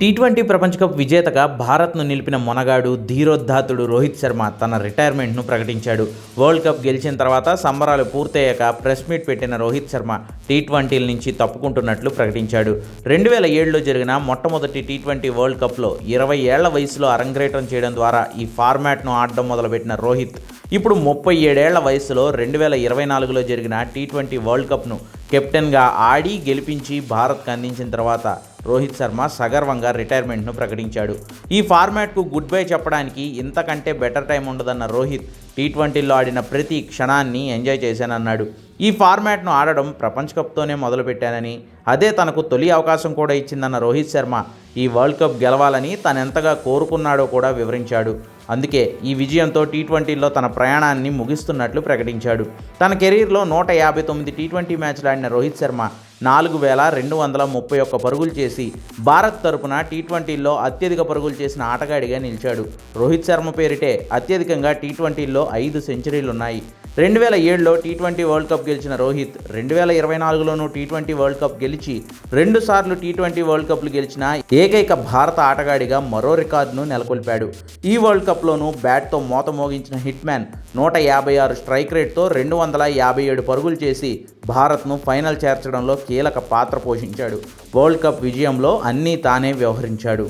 T twenty ప్రపంచ cup విజేతగా భారత్ను నిలిపిన మొనగాడు ధీరోద్ధాతుడు రోహిత్ శర్మ తన రిటైర్మెంట్ను ప్రకటించాడు. వరల్డ్ కప్ గెలిచిన తర్వాత సంబరాలు పూర్తయ్యాక ప్రెస్ మీట్ పెట్టిన రోహిత్ శర్మ టీ ట్వంటీల నుంచి తప్పుకుంటున్నట్లు ప్రకటించాడు. రెండు వేల ఏడులో జరిగిన మొట్టమొదటి టీ ట్వంటీ వరల్డ్ కప్లో ఇరవై ఏళ్ళ వయసులో అరంగేటం చేయడం ద్వారా ఈ ఫార్మాట్ను ఆడడం మొదలుపెట్టిన రోహిత్ ఇప్పుడు ముప్పై ఏడేళ్ళ వయసులో రెండు వేల ఇరవై నాలుగులో జరిగిన టీ ట్వంటీ వరల్డ్ కప్ను కెప్టెన్గా ఆడి గెలిపించి భారత్కు అందించిన తర్వాత రోహిత్ శర్మ సగర్వంగా రిటైర్మెంట్ను ప్రకటించాడు. ఈ ఫార్మాట్కు గుడ్ బై చెప్పడానికి ఇంతకంటే బెటర్ టైం ఉండదన్న రోహిత్ టీ ట్వంటీలో ఆడిన ప్రతి క్షణాన్ని ఎంజాయ్ చేశానన్నాడు. ఈ ఫార్మాట్ను ఆడడం ప్రపంచ కప్తోనే మొదలుపెట్టానని అదే తనకు తొలి అవకాశం కూడా ఇచ్చిందన్న రోహిత్ శర్మ ఈ వరల్డ్ కప్ గెలవాలని తనెంతగా కోరుకున్నాడో కూడా వివరించాడు. అందుకే ఈ విజయంతో టీ ట్వంటీలో తన ప్రయాణాన్ని ముగిస్తున్నట్లు ప్రకటించాడు. తన కెరీర్లో నూట యాభై తొమ్మిది టీ ట్వంటీ మ్యాచ్లు ఆడిన రోహిత్ శర్మ నాలుగు వేల రెండు వందల ముప్పై ఒక్క పరుగులు చేసి భారత్ తరపున టీ ట్వంటీలో అత్యధిక పరుగులు చేసిన ఆటగాడిగా నిలిచాడు. రోహిత్ శర్మ పేరిటే అత్యధికంగా టీ ట్వంటీల్లో ఐదు సెంచరీలున్నాయి. రెండు వేల ఏడులో టీ ట్వంటీ వరల్డ్ కప్ గెలిచిన రోహిత్ రెండు వేల ఇరవై నాలుగులోనూ టీ ట్వంటీ వరల్డ్ కప్ గెలిచి రెండుసార్లు టీ ట్వంటీ వరల్డ్ కప్లు గెలిచిన ఏకైక భారత ఆటగాడిగా మరో రికార్డును నెలకొల్పాడు. ఈ వరల్డ్ కప్లోనూ బ్యాట్తో మోత మోగించిన హిట్ మ్యాన్ నూట యాభై ఆరు స్ట్రైక్ రేట్తో రెండు వందల యాభై ఏడు పరుగులు చేసి భారత్ను ఫైనల్ చేర్చడంలో కీలక పాత్ర పోషించాడు. వరల్డ్ కప్ విజయంలో అన్నీ తానే వ్యవహరించాడు.